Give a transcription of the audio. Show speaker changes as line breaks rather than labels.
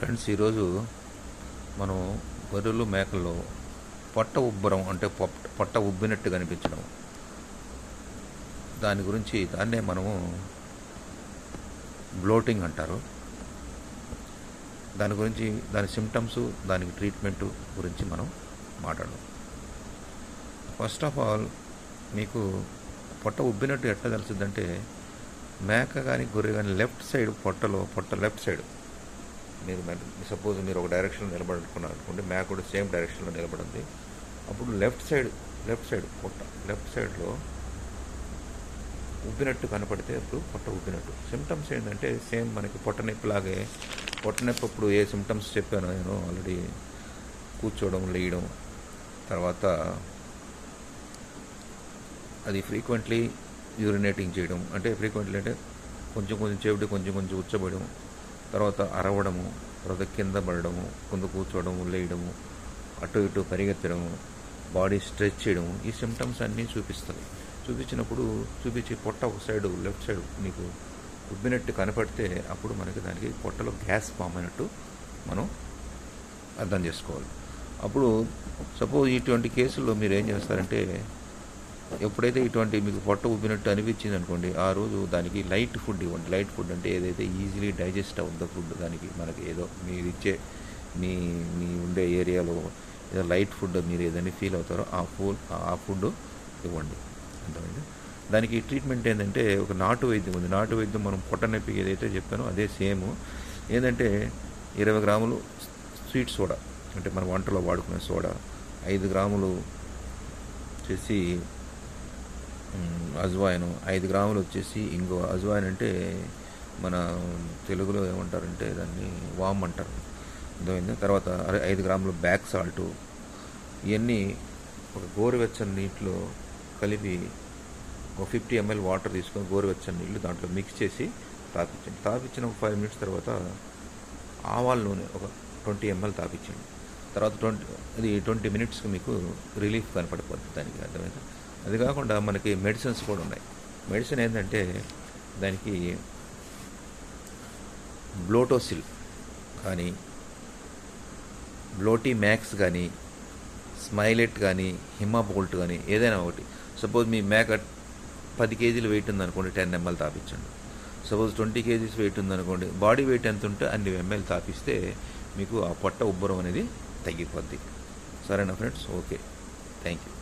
Friends ఈరోజు మనం గొర్రెలు మేకల్లో పొట్ట ఉబ్బరం అంటే పొట్ట పొట్ట ఉబ్బినట్టు కనిపించడం. దాని గురించి దాన్నే మనము బ్లోటింగ్ అంటారు. దాని గురించి దాని సిమ్టమ్స్ దానికి ట్రీట్మెంట్ గురించి మనం మాట్లాడదాం. ఫస్ట్ ఆఫ్ ఆల్ మీకు పొట్ట ఉబ్బినట్టు ఎట్లా తెలుస్తుందంటే మేక కానీ గొర్రె కానీ లెఫ్ట్ సైడ్ పొట్టలో పొట్ట లెఫ్ట్ సైడ్ మీరు సపోజ్ మీరు ఒక డైరెక్షన్లో నిలబడుకున్నారు అనుకోండి మ్యాక్ కూడా సేమ్ డైరెక్షన్లో నిలబడింది. అప్పుడు లెఫ్ట్ సైడ్ లెఫ్ట్ సైడ్ పొట్ట లెఫ్ట్ సైడ్లో ఉబ్బినట్టు కనపడితే అప్పుడు పొట్ట ఉబ్బినట్టు. సిమ్టమ్స్ ఏంటంటే సేమ్ మనకి పొట్ట నొప్పిలాగే పొట్ట నొప్పి అప్పుడు ఏ సిమ్టమ్స్ చెప్పానో నేను ఆల్రెడీ కూర్చోవడం లేయడం తర్వాత అది ఫ్రీక్వెంట్లీ యూరినేటింగ్ చేయడం. అంటే ఫ్రీక్వెంట్లీ అంటే కొంచెం కొంచెం చెవిటి కొంచెం కొంచెం ఉచ్చబడడం. తర్వాత అరవడము తర్వాత కింద పడడము కింద కూర్చోవడము లేయడము అటు ఇటు పరిగెత్తడము బాడీ స్ట్రెచ్ చేయడము ఈ సిమ్టమ్స్ అన్నీ చూపిస్తుంది చూపించినప్పుడు చూపించి పొట్ట ఒక సైడ్ లెఫ్ట్ సైడ్ మీకు ఉబ్బినట్టు కనపడితే అప్పుడు మనకి దానికి పొట్టలో గ్యాస్ ఫామ్ అయినట్టు మనం అర్థం చేసుకోవాలి. అప్పుడు సపోజ్ ఇటువంటి కేసుల్లో మీరు ఏం చేస్తారంటే ఎప్పుడైతే ఇటువంటి మీకు పొట్ట ఉబ్బినట్టు అనిపించింది అనుకోండి ఆ రోజు దానికి లైట్ ఫుడ్ ఇవ్వండి. లైట్ ఫుడ్ అంటే ఏదైతే ఈజీలీ డైజెస్ట్ అవుతుందో ఫుడ్ దానికి మనకి ఏదో మీరు ఇచ్చే మీ మీ ఉండే ఏరియాలో ఏదో లైట్ ఫుడ్ మీరు ఏదైనా ఫీల్ అవుతారో ఆ ఫుడ్ ఆ ఫుడ్ ఇవ్వండి. అంతమంది దానికి ట్రీట్మెంట్ ఏంటంటే ఒక నాటు వైద్యం ఉంది. నాటు వైద్యం మనం పొట్ట నొప్పికి ఏదైతే చెప్పానో అదే సేమ్. ఏంటంటే ఇరవై గ్రాములు స్వీట్ సోడా అంటే మన వంటలో వాడుకునే సోడా ఐదు గ్రాములు చేసి అజ్వాయిన్. ఐదు గ్రాములు వచ్చేసి ఇంకో అజ్వాయిన్ అంటే మన తెలుగులో ఏమంటారంటే దాన్ని వామ్ అంటారు. అర్థమైంది? తర్వాత అరే ఐదు గ్రాములు బ్యాక్ సాల్ట్. ఇవన్నీ ఒక గోరువెచ్చని నీటిలో కలిపి ఒక ఫిఫ్టీ ఎంఎల్ వాటర్ తీసుకొని గోరువెచ్చని నీళ్ళు దాంట్లో మిక్స్ చేసి తాపించండి తాపించిన ఒక ఫైవ్ మినిట్స్ తర్వాత ఆవాల నూనె ఒక ట్వంటీ ఎంఎల్ తాపించండి తర్వాత ట్వంటీ అది ట్వంటీ మినిట్స్కి మీకు రిలీఫ్ కనపడిపోతుంది దానికి. అర్థమైందా? అది కాకుండా మనకి మెడిసిన్స్ కూడా ఉన్నాయి. మెడిసిన్ ఏంటంటే దానికి బ్లోటోసిల్ కానీ బ్లోటీ మ్యాక్స్ కానీ స్మైలెట్ కానీ హిమాబోల్ట్ కానీ ఏదైనా ఒకటి. సపోజ్ మీ మేక పది కేజీలు వెయిట్ ఉందనుకోండి టెన్ ఎంఎల్ తాపించండి సపోజ్ ట్వంటీ కేజీస్ వెయిట్ ఉందనుకోండి బాడీ వెయిట్ ఎంత ఉంటే అన్ని ఎంఎల్ తాపిస్తే మీకు ఆ పొట్ట ఉబ్బరం అనేది తగ్గిపోద్ది. సరేనా ఫ్రెండ్స్? ఓకే. Thank you